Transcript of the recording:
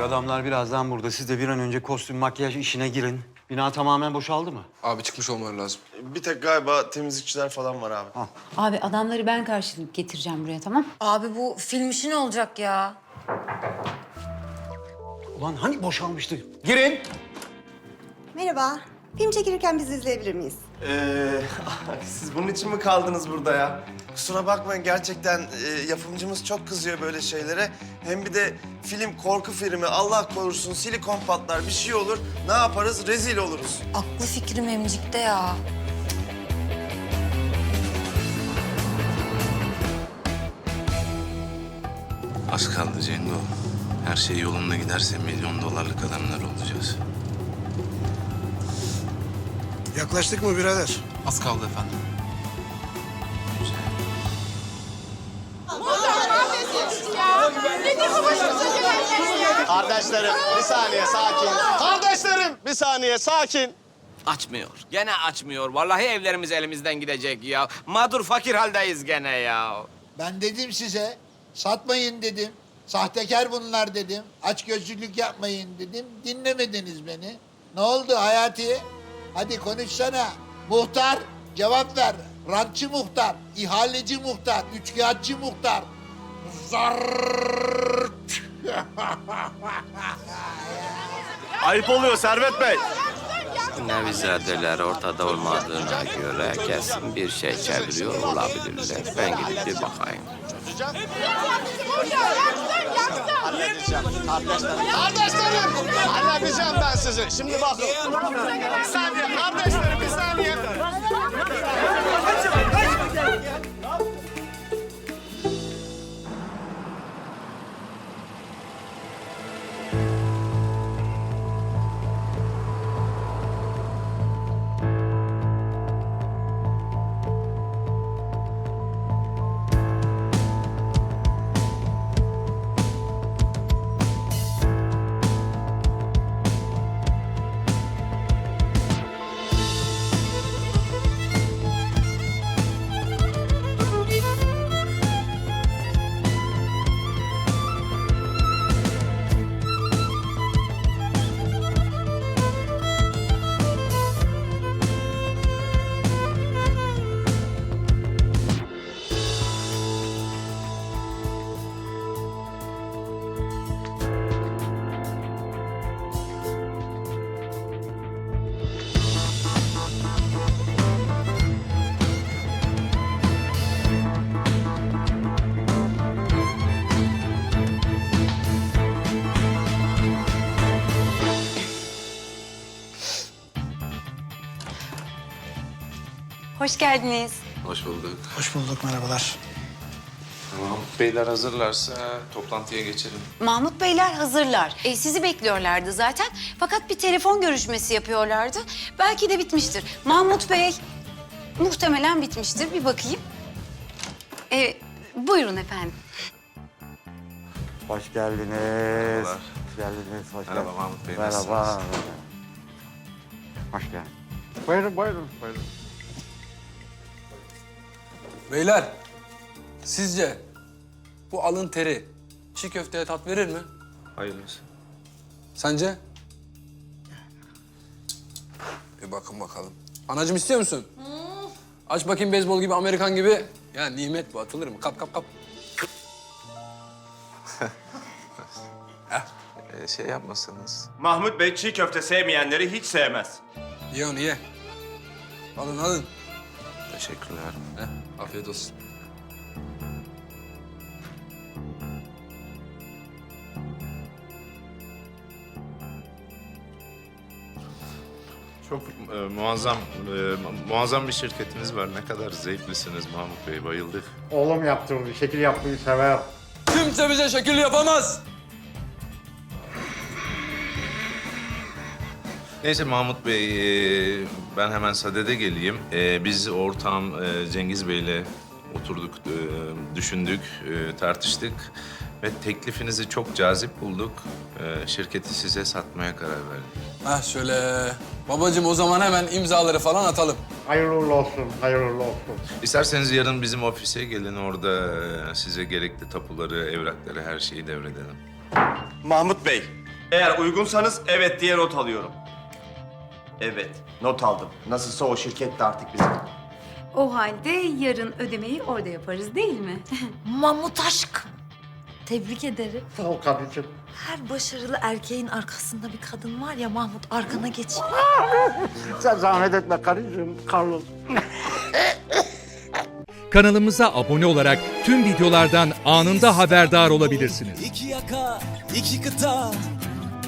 adamlar birazdan burada. Siz de bir an önce kostüm makyaj işine girin. Bina tamamen boşaldı mı? Abi çıkmış olmaları lazım. Bir tek galiba temizlikçiler falan var abi. Abi adamları ben karşılayıp getireceğim buraya tamam? Abi bu film işi ne olacak ya? Ulan hani boşalmıştı? Girin. Merhaba. Film çekilirken bizi izleyebilir miyiz? Ee, siz bunun için mi kaldınız burada ya? Kusura bakmayın gerçekten e, yapımcımız çok kızıyor böyle şeylere. Hem bir de film korku filmi Allah korusun silikon patlar bir şey olur. Ne yaparız? Rezil oluruz. Aklı fikri memcikte ya. Az kaldı Cengo. Her şey yolunda giderse milyon dolarlık adamlar olacağız. Yaklaştık mı birader? Az kaldı efendim. Kardeşlerim bir saniye sakin. Kardeşlerim bir saniye sakin. Açmıyor. Gene açmıyor. Vallahi evlerimiz elimizden gidecek ya. Mağdur fakir haldeyiz gene ya. Ben dedim size satmayın dedim. Sahtekar bunlar dedim. Aç gözlülük yapmayın dedim. Dinlemediniz beni. Ne oldu Hayati? Hadi konuşsana. Muhtar cevap ver. Rantçı muhtar, ihaleci muhtar, üçkağıtçı muhtar. Zart. Ayıp oluyor Servet Bey. Nevizadeler ortada olmadığına göre kesin bir şey çeviriyor olabilirler. Ben gidip bir bakayım. Halledeceğim kardeşlerim. Kardeşlerim halledeceğim ben sizi. Şimdi bakın. Bir saniye kardeşlerim bir saniye. Hoş geldiniz. Hoş bulduk. Hoş bulduk merhabalar. Tamam. Beyler hazırlarsa toplantıya geçelim. Mahmut Beyler hazırlar. E, sizi bekliyorlardı zaten. Fakat bir telefon görüşmesi yapıyorlardı. Belki de bitmiştir. Mahmut Bey muhtemelen bitmiştir. Bir bakayım. E, buyurun efendim. Hoş geldiniz. Merhabalar. Hoş geldiniz. Hoş Merhaba geldiniz. Mahmut Bey, Merhaba. nasılsınız? Hoş geldin. Buyurun, buyurun, buyurun. Beyler, sizce bu alın teri çiğ köfteye tat verir mi? Hayırlısı. Sence? Bir bakın bakalım. Anacığım istiyor musun? Aç bakayım beyzbol gibi, Amerikan gibi. Ya nimet bu, atılır mı? Kap kap kap. Ee, şey yapmasanız. Mahmut Bey çiğ köfte sevmeyenleri hiç sevmez. Ye onu ye. Alın alın. Teşekkürler. Heh, afiyet olsun. Çok e, muazzam e, muazzam bir şirketiniz var. Ne kadar zevklisiniz Mahmut Bey. Bayıldık. Oğlum yaptırdı. Şekil yapmayı sever. Kimse bize şekil yapamaz. Neyse Mahmut Bey, e, ben hemen sadede geleyim. E, biz ortağım e, Cengiz Bey'le oturduk, e, düşündük, e, tartıştık ve teklifinizi çok cazip bulduk. E, şirketi size satmaya karar verdik. Heh şöyle. Babacığım o zaman hemen imzaları falan atalım. Hayırlı uğurlu olsun, hayırlı olsun. İsterseniz yarın bizim ofise gelin, orada e, size gerekli tapuları, evrakları, her şeyi devredelim. Mahmut Bey Eğer uygunsanız evet diye not alıyorum. Evet, not aldım. Nasılsa o şirket de artık bizim. O halde yarın ödemeyi orada yaparız değil mi? Mamut aşkım. Tebrik ederim. Sağ ol kardeşim. Her başarılı erkeğin arkasında bir kadın var ya Mahmut arkana geç. Sen zahmet etme karıcığım, Carlos. Kanalımıza abone olarak tüm videolardan anında haberdar olabilirsiniz. İki yaka, iki kıta,